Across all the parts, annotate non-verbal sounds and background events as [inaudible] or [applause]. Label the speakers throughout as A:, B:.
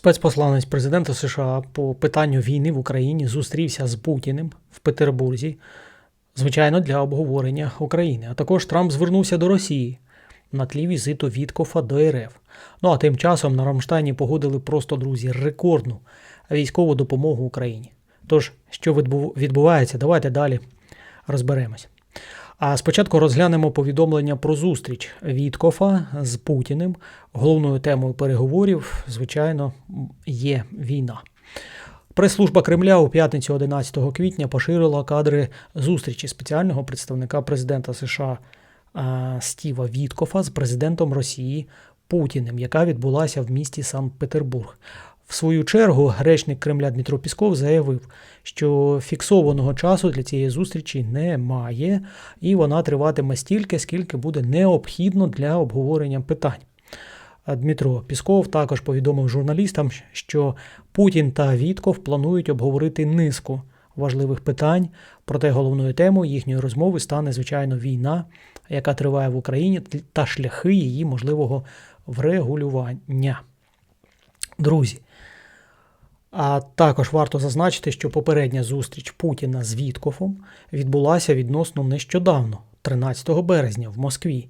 A: Спецпосланець президента США по питанню війни в Україні зустрівся з Путіним в Петербурзі, звичайно, для обговорення України. А також Трамп звернувся до Росії на тлі візиту Віткофа до РФ. Ну а тим часом на Рамштайні погодили просто друзі рекордну військову допомогу Україні. Тож, що відбувається, давайте далі розберемось. А спочатку розглянемо повідомлення про зустріч Віткофа з Путіним. Головною темою переговорів, звичайно, є війна. Прес-служба Кремля у п'ятницю 11 квітня поширила кадри зустрічі спеціального представника президента США Стіва Віткофа з президентом Росії Путіним, яка відбулася в місті Санкт-Петербург. В свою чергу речник Кремля Дмитро Пісков заявив, що фіксованого часу для цієї зустрічі немає, і вона триватиме стільки, скільки буде необхідно для обговорення питань. Дмитро Пісков також повідомив журналістам, що Путін та Вітков планують обговорити низку важливих питань, проте головною темою їхньої розмови стане, звичайно, війна, яка триває в Україні, та шляхи її можливого врегулювання. Друзі, а також варто зазначити, що попередня зустріч Путіна з Віткофом відбулася відносно нещодавно, 13 березня, в Москві.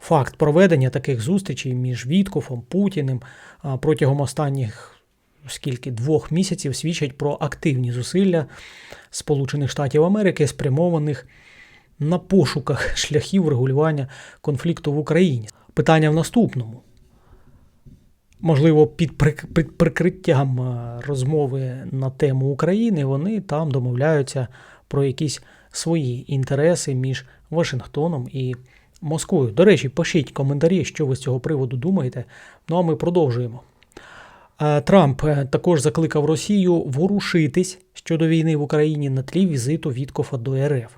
A: Факт проведення таких зустрічей між Віткофом, Путіним протягом останніх скільки двох місяців свідчать про активні зусилля Сполучених Штатів Америки, спрямованих на пошуках [laughs] шляхів регулювання конфлікту в Україні. Питання в наступному. Можливо, під, прик- під прикриттям е, розмови на тему України вони там домовляються про якісь свої інтереси між Вашингтоном і Москвою. До речі, пишіть коментарі, що ви з цього приводу думаєте. Ну а ми продовжуємо. Е, Трамп е, також закликав Росію ворушитись щодо війни в Україні на тлі візиту Віткофа до РФ.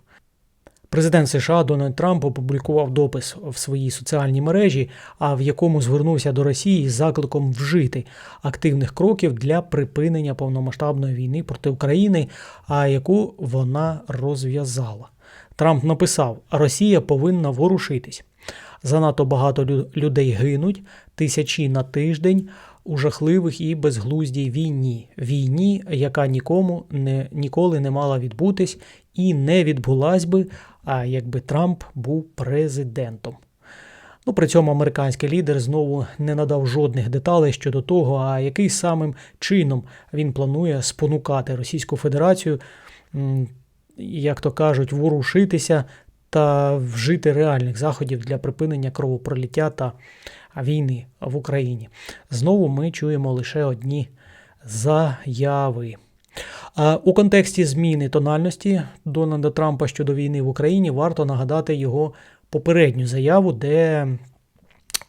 A: Президент США Дональд Трамп опублікував допис в своїй соціальній мережі, а в якому звернувся до Росії з закликом вжити активних кроків для припинення повномасштабної війни проти України, а яку вона розв'язала. Трамп написав: Росія повинна ворушитись. Занадто багато лю- людей гинуть, тисячі на тиждень у жахливих і безглуздій війні. Війні, яка нікому не, ніколи не мала відбутись і не відбулась би, якби Трамп був президентом. Ну, при цьому американський лідер знову не надав жодних деталей щодо того, а який самим чином він планує спонукати Російську Федерацію, як то кажуть, ворушитися та вжити реальних заходів для припинення кровопролиття та війни в Україні. Знову ми чуємо лише одні заяви. У контексті зміни тональності Дональда Трампа щодо війни в Україні варто нагадати його попередню заяву, де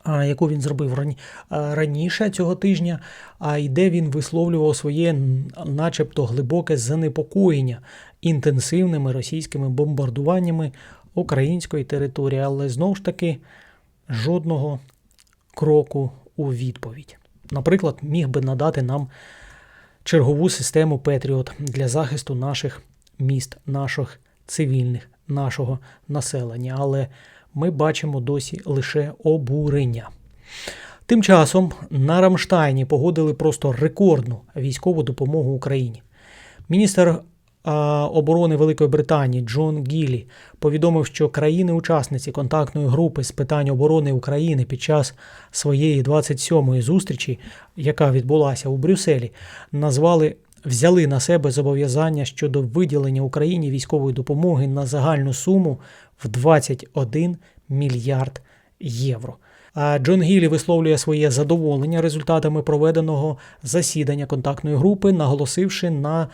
A: яку він зробив раніше цього тижня, а й де він висловлював своє начебто глибоке занепокоєння інтенсивними російськими бомбардуваннями української території, але знову ж таки жодного кроку у відповідь. Наприклад, міг би надати нам чергову систему Петріот для захисту наших міст, наших цивільних, нашого населення, але ми бачимо досі лише обурення. Тим часом на Рамштайні погодили просто рекордну військову допомогу Україні. Міністр оборони Великої Британії Джон Гіллі повідомив, що країни-учасниці контактної групи з питань оборони України під час своєї 27-ї зустрічі, яка відбулася у Брюсселі, назвали взяли на себе зобов'язання щодо виділення Україні військової допомоги на загальну суму в 21 мільярд євро. А Джон Гілі висловлює своє задоволення результатами проведеного засідання контактної групи, наголосивши на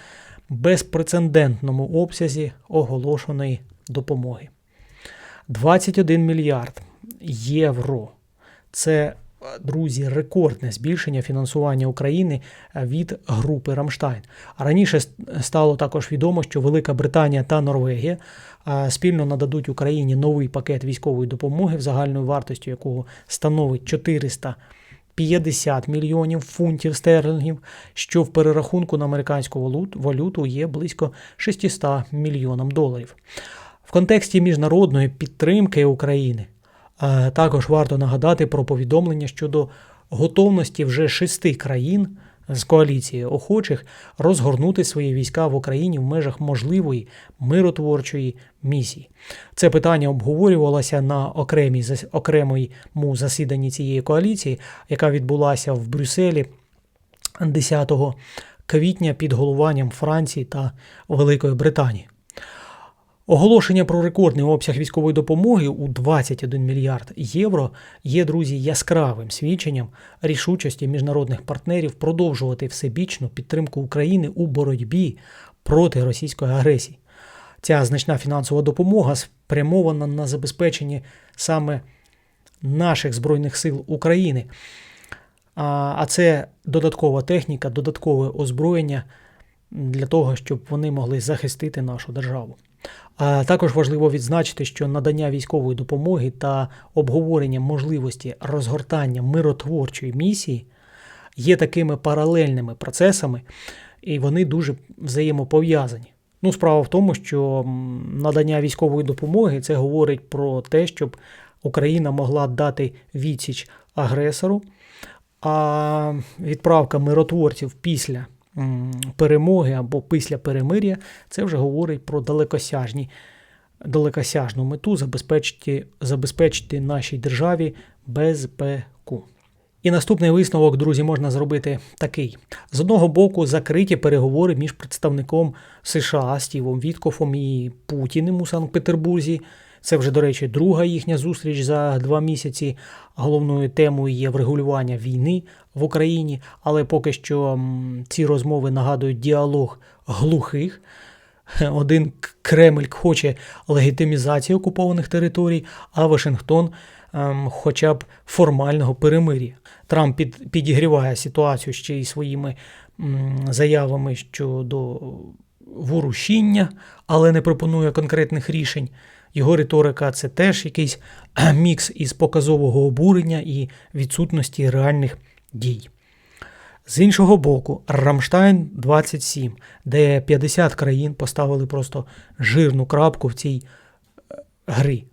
A: безпрецедентному обсязі оголошеної допомоги. 21 мільярд євро. Це, друзі, рекордне збільшення фінансування України від групи Рамштайн. Раніше стало також відомо, що Велика Британія та Норвегія спільно нададуть Україні новий пакет військової допомоги, в загальною вартістю якого становить 400 50 мільйонів фунтів стерлінгів, що в перерахунку на американську валюту є близько 600 мільйонам доларів. В контексті міжнародної підтримки України е, також варто нагадати про повідомлення щодо готовності вже шести країн з коаліції охочих розгорнути свої війська в Україні в межах можливої миротворчої місії. Це питання обговорювалося на окремій окремому засіданні цієї коаліції, яка відбулася в Брюсселі 10 квітня під головуванням Франції та Великої Британії. Оголошення про рекордний обсяг військової допомоги у 21 мільярд євро є, друзі, яскравим свідченням рішучості міжнародних партнерів продовжувати всебічну підтримку України у боротьбі проти російської агресії. Ця значна фінансова допомога спрямована на забезпечення саме наших Збройних сил України. А це додаткова техніка, додаткове озброєння для того, щоб вони могли захистити нашу державу. Також важливо відзначити, що надання військової допомоги та обговорення можливості розгортання миротворчої місії є такими паралельними процесами, і вони дуже взаємопов'язані. Ну, справа в тому, що надання військової допомоги це говорить про те, щоб Україна могла дати відсіч агресору, а відправка миротворців після перемоги або після перемир'я це вже говорить про далекосяжні, далекосяжну мету забезпечити, забезпечити нашій державі безпеку. І наступний висновок, друзі, можна зробити такий: з одного боку, закриті переговори між представником США Стівом Віткофом і Путіним у Санкт-Петербурзі. Це вже, до речі, друга їхня зустріч за два місяці. Головною темою є врегулювання війни в Україні, але поки що ці розмови нагадують діалог глухих. [laughs] Один Кремль хоче легітимізації окупованих територій, а Вашингтон ем, хоча б формального перемир'я. Трамп під, підігріває ситуацію ще й своїми м, заявами щодо ворушіння, але не пропонує конкретних рішень. Його риторика це теж якийсь [clears throat] мікс із показового обурення і відсутності реальних дій. З іншого боку, Рамштайн 27, де 50 країн поставили просто жирну крапку в цій е, грі.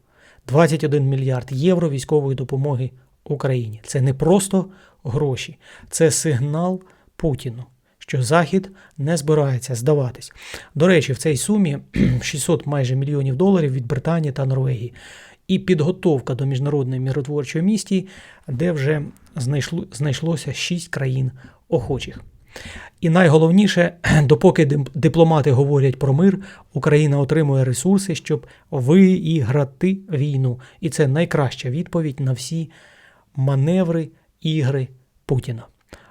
A: 21 мільярд євро військової допомоги Україні. Це не просто гроші, це сигнал Путіну, що Захід не збирається здаватись. До речі, в цій сумі [clears throat] 600 майже мільйонів доларів від Британії та Норвегії. І підготовка до міжнародної міротворчої місії, де вже знайшло, знайшлося 6 країн охочих. І найголовніше, [clears throat] допоки дипломати говорять про мир, Україна отримує ресурси, щоб виіграти війну. І це найкраща відповідь на всі маневри, ігри Путіна.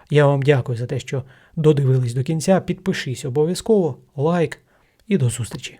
A: Я вам дякую за те, що додивились до кінця. Підпишись обов'язково, лайк і до зустрічі.